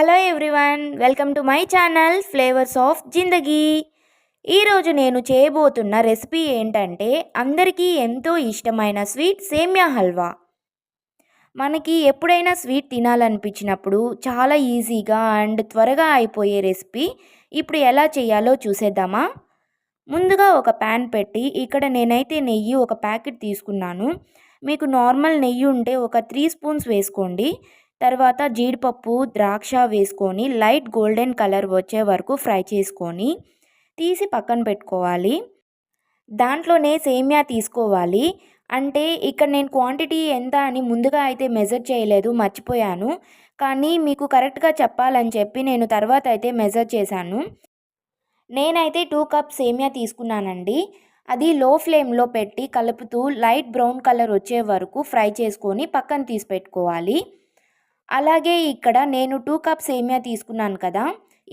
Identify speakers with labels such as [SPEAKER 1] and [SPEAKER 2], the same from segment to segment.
[SPEAKER 1] Hello everyone welcome to my channel flavours of Zindagi. ఈరోజు నేను చేయబోతున్న రెసిపీ ఏంటంటే అందరికీ ఎంతో ఇష్టమైన స్వీట్ సేమ్యా హల్వా. మనకి ఎప్పుడైనా స్వీట్ తినాలనిపించినప్పుడు చాలా ఈజీగా అండ్ త్వరగా అయిపోయే రెసిపీ ఇప్పుడు ఎలా చేయాలో చూసేద్దామా? ముందుగా ఒక ప్యాన్ పెట్టి ఇక్కడ నేనైతే నెయ్యి ఒక ప్యాకెట్ తీసుకున్నాను. మీకు నార్మల్ నెయ్యి ఉంటే ఒక త్రీ స్పూన్స్ వేసుకోండి. తర్వాత జీడిపప్పు ద్రాక్ష వేసుకొని లైట్ గోల్డెన్ కలర్ వచ్చే వరకు ఫ్రై చేసుకొని తీసి పక్కన పెట్టుకోవాలి. దాంట్లోనే సేమియా తీసుకోవాలి. అంటే ఇక్కడ నేను క్వాంటిటీ ఎంత అని ముందుగా అయితే మెజర్ చేయలేదు మర్చిపోయాను. కానీ మీకు కరెక్ట్గా చెప్పాలని చెప్పి నేను తర్వాత అయితే మెజర్ చేశాను. నేనైతే టూ కప్ సేమియా తీసుకున్నానండి. అది లో ఫ్లేమ్లో పెట్టి కలుపుతూ లైట్ బ్రౌన్ కలర్ వచ్చే వరకు ఫ్రై చేసుకొని పక్కన తీసి పెట్టుకోవాలి. అలాగే ఇక్కడ నేను టూ కప్ సేమియా తీసుకున్నాను కదా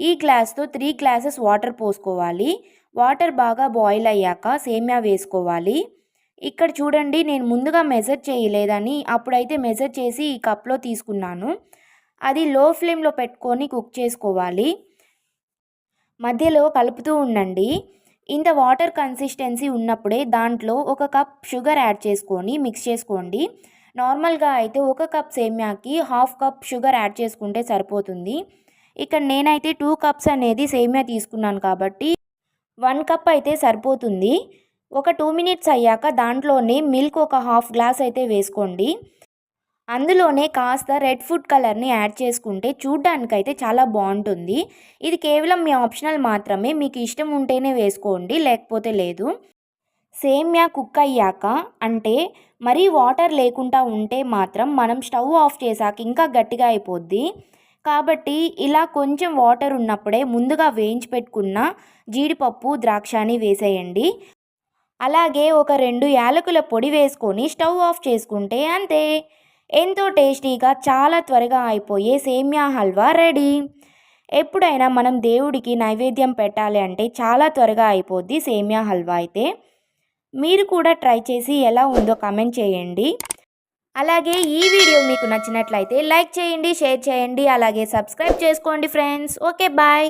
[SPEAKER 1] ఈ గ్లాస్తో త్రీ గ్లాసెస్ వాటర్ పోసుకోవాలి. వాటర్ బాగా బాయిల్ అయ్యాక సేమియా వేసుకోవాలి. ఇక్కడ చూడండి నేను ముందుగా మెజర్ చేయలేదని అప్పుడైతే మెజర్ చేసి ఈ కప్లో తీసుకున్నాను. అది లో ఫ్లేమ్లో పెట్టుకొని కుక్ చేసుకోవాలి. మధ్యలో కలుపుతూ ఉండండి. ఇంత వాటర్ కన్సిస్టెన్సీ ఉన్నప్పుడే దాంట్లో ఒక కప్ షుగర్ యాడ్ చేసుకొని మిక్స్ చేసుకోండి. నార్మల్గా అయితే ఒక కప్ సేమ్యాకి హాఫ్ కప్ షుగర్ యాడ్ చేసుకుంటే సరిపోతుంది. ఇక్కడ నేనైతే టూ కప్స్ అనేది సేమ్యా తీసుకున్నాను కాబట్టి వన్ కప్ అయితే సరిపోతుంది. ఒక టూ మినిట్స్ అయ్యాక దాంట్లోనే మిల్క్ ఒక హాఫ్ గ్లాస్ అయితే వేసుకోండి. అందులోనే కాస్త రెడ్ ఫుడ్ కలర్ని యాడ్ చేసుకుంటే చూడ్డానికైతే చాలా బాగుంటుంది. ఇది కేవలం మీ ఆప్షనల్ మాత్రమే. మీకు ఇష్టం ఉంటేనే వేసుకోండి లేకపోతే లేదు. సేమ్యా కుక్ అయ్యాక అంటే మరీ వాటర్ లేకుండా ఉంటే మాత్రం మనం స్టవ్ ఆఫ్ చేశాక ఇంకా గట్టిగా అయిపోద్ది. కాబట్టి ఇలా కొంచెం వాటర్ ఉన్నప్పుడే ముందుగా వేయించి పెట్టుకున్న జీడిపప్పు ద్రాక్షని వేసేయండి. అలాగే ఒక రెండు యాలకుల పొడి వేసుకొని స్టవ్ ఆఫ్ చేసుకుంటే అంతే. ఎంతో టేస్టీగా చాలా త్వరగా అయిపోయే సేమ్యా హల్వా రెడీ. ఎప్పుడైనా మనం దేవుడికి నైవేద్యం పెట్టాలి అంటే చాలా త్వరగా అయిపోద్ది సేమ్యా హల్వా అయితే. మీరు కూడా ట్రై చేసి ఎలా ఉందో కమెంట్ చేయండి. అలాగే ఈ వీడియో మీకు నచ్చినట్లయితే లైక్ చేయండి షేర్ చేయండి అలాగే సబ్స్క్రైబ్ చేసుకోండి ఫ్రెండ్స్. Okay bye.